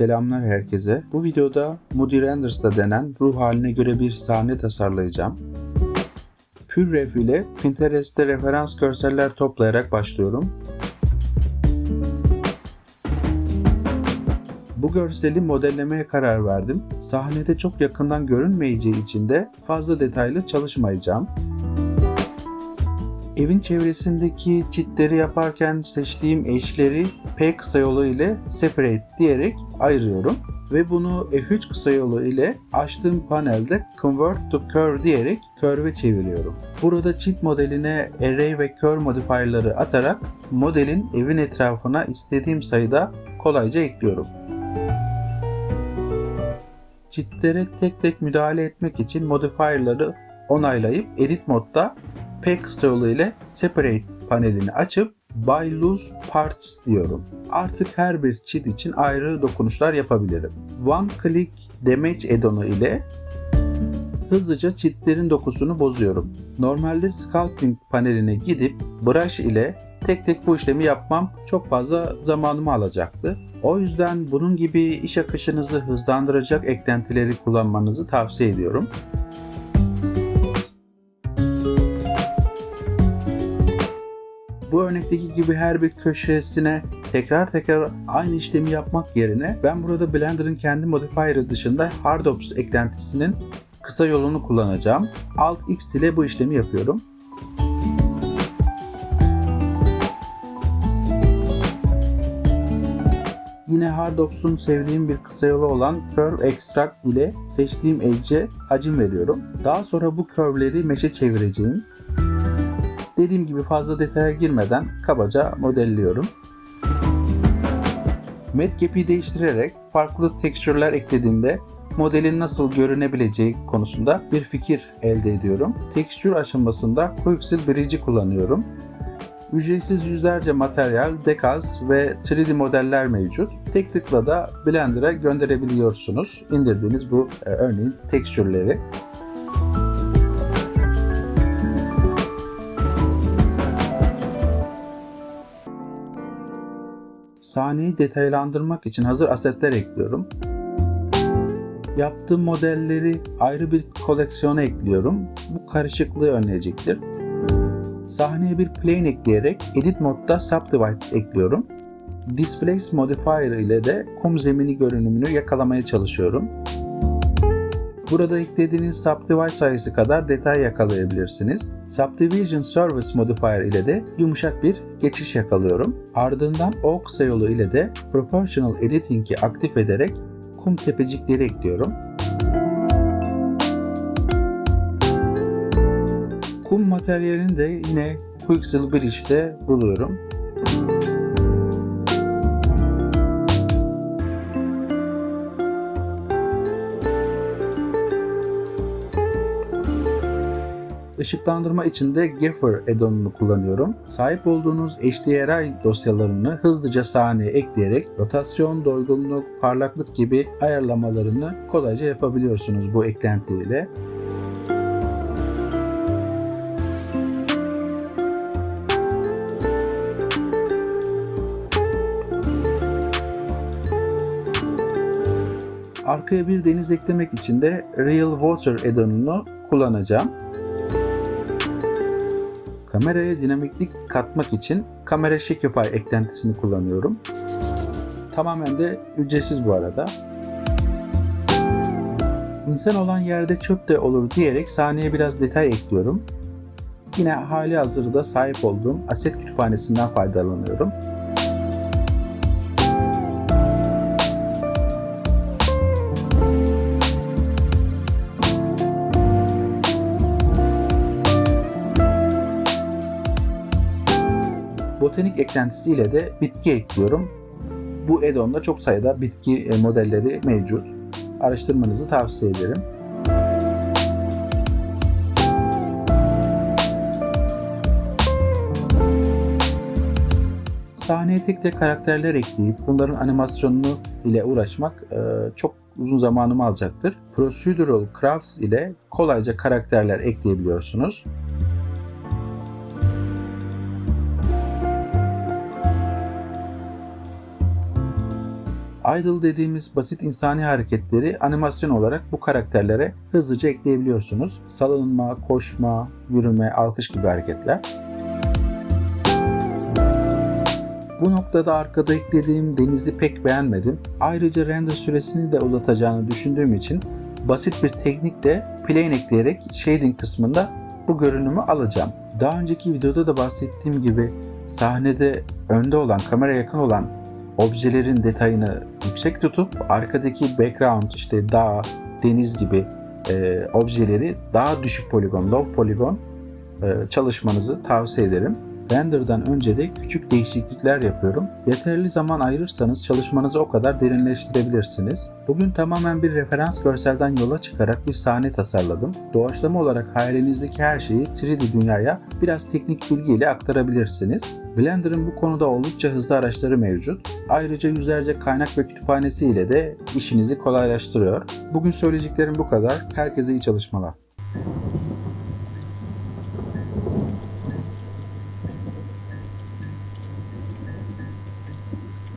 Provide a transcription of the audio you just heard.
Selamlar herkese. Bu videoda Moody Renders'ta denen ruh haline göre bir sahne tasarlayacağım. Pürref ile Pinterest'te referans görseller toplayarak başlıyorum. Bu görseli modellemeye karar verdim. Sahnede çok yakından görünmeyeceği için de fazla detaylı çalışmayacağım. Evin çevresindeki çitleri yaparken seçtiğim eşleri P kısa yolu ile separate diyerek ayırıyorum ve bunu F3 kısa yolu ile açtığım panelde convert to curve diyerek curve'e çeviriyorum. Burada çit modeline array ve curve modifier'ları atarak modelin evin etrafına istediğim sayıda kolayca ekliyorum. Çitlere tek tek müdahale etmek için modifier'ları onaylayıp edit modda P kısa yolu ile separate panelini açıp by loose parts diyorum. Artık her bir çit için ayrı dokunuşlar yapabilirim. One click damage add-on'u ile hızlıca çitlerin dokusunu bozuyorum. Normalde sculpting paneline gidip brush ile tek tek bu işlemi yapmam çok fazla zamanımı alacaktı. O yüzden bunun gibi iş akışınızı hızlandıracak eklentileri kullanmanızı tavsiye ediyorum. Bu örnekteki gibi her bir köşesine tekrar tekrar aynı işlemi yapmak yerine ben burada Blender'ın kendi modifier'ı dışında Hardops eklentisinin kısa yolunu kullanacağım. Alt X ile bu işlemi yapıyorum. Yine Hardops'un sevdiğim bir kısa yolu olan Curve Extract ile seçtiğim edge'e hacim veriyorum. Daha sonra bu curve'leri meşe çevireceğim. Dediğim gibi fazla detaya girmeden kabaca modelliyorum. Madcap'i değiştirerek farklı tekstürler eklediğimde modelin nasıl görünebileceği konusunda bir fikir elde ediyorum. Tekstür aşamasında Quixel Bridge'i kullanıyorum. Ücretsiz yüzlerce materyal, decals ve 3D modeller mevcut. Tek tıkla da Blender'a gönderebiliyorsunuz. İndirdiğiniz bu e, örneğin tekstürleri. Sahneyi detaylandırmak için hazır asetler ekliyorum. Yaptığım modelleri ayrı bir koleksiyona ekliyorum. Bu karışıklığı önleyecektir. Sahneye bir plane ekleyerek Edit modda Subdivide ekliyorum. Displace Modifier ile de kum zemini görünümünü yakalamaya çalışıyorum. Burada eklediğiniz Subdivide sayısı kadar detay yakalayabilirsiniz. Subdivision Surface Modifier ile de yumuşak bir geçiş yakalıyorum. Ardından O kısa yolu ile de Proportional Editing'i aktif ederek kum tepecikleri ekliyorum. Kum materyalini de yine Quixel Bridge'de buluyorum. Işıklandırma için de Gaffer add-on'unu kullanıyorum. Sahip olduğunuz HDRI dosyalarını hızlıca sahneye ekleyerek rotasyon, doygunluk, parlaklık gibi ayarlamalarını kolayca yapabiliyorsunuz bu eklentiyle. Arkaya bir deniz eklemek için de Real Water add-on'unu kullanacağım. Kameraya dinamiklik katmak için kamera Shakify eklentisini kullanıyorum. Tamamen de ücretsiz bu arada. İnsan olan yerde çöp de olur diyerek sahneye biraz detay ekliyorum. Yine hali hazırda sahip olduğum aset kütüphanesinden faydalanıyorum. Botanik eklentisiyle de bitki ekliyorum. Bu add-on'da çok sayıda bitki e, modelleri mevcut. Araştırmanızı tavsiye ederim. Sahneye tek tek karakterler ekleyip bunların animasyonunu ile uğraşmak e, çok uzun zamanımı alacaktır. Procedural Crafts ile kolayca karakterler ekleyebiliyorsunuz. Idle dediğimiz basit insani hareketleri animasyon olarak bu karakterlere hızlıca ekleyebiliyorsunuz. Salınma, koşma, yürüme, alkış gibi hareketler. Bu noktada arkada eklediğim denizi pek beğenmedim. Ayrıca render süresini de uzatacağını düşündüğüm için basit bir teknikle plane ekleyerek shading kısmında bu görünümü alacağım. Daha önceki videoda da bahsettiğim gibi sahnede önde olan, kamera yakın olan objelerin detayını yüksek tutup arkadaki background işte dağ, deniz gibi e, objeleri daha düşük poligon, low poligon e, çalışmanızı tavsiye ederim. Render'dan önce de küçük değişiklikler yapıyorum. Yeterli zaman ayırırsanız çalışmanızı o kadar derinleştirebilirsiniz. Bugün tamamen bir referans görselden yola çıkarak bir sahne tasarladım. Doğaçlama olarak hayalinizdeki her şeyi 3D dünyaya biraz teknik bilgiyle aktarabilirsiniz. Blender'ın bu konuda oldukça hızlı araçları mevcut. Ayrıca yüzlerce kaynak ve kütüphanesi ile de işinizi kolaylaştırıyor. Bugün söyleyeceklerim bu kadar. Herkese iyi çalışmalar.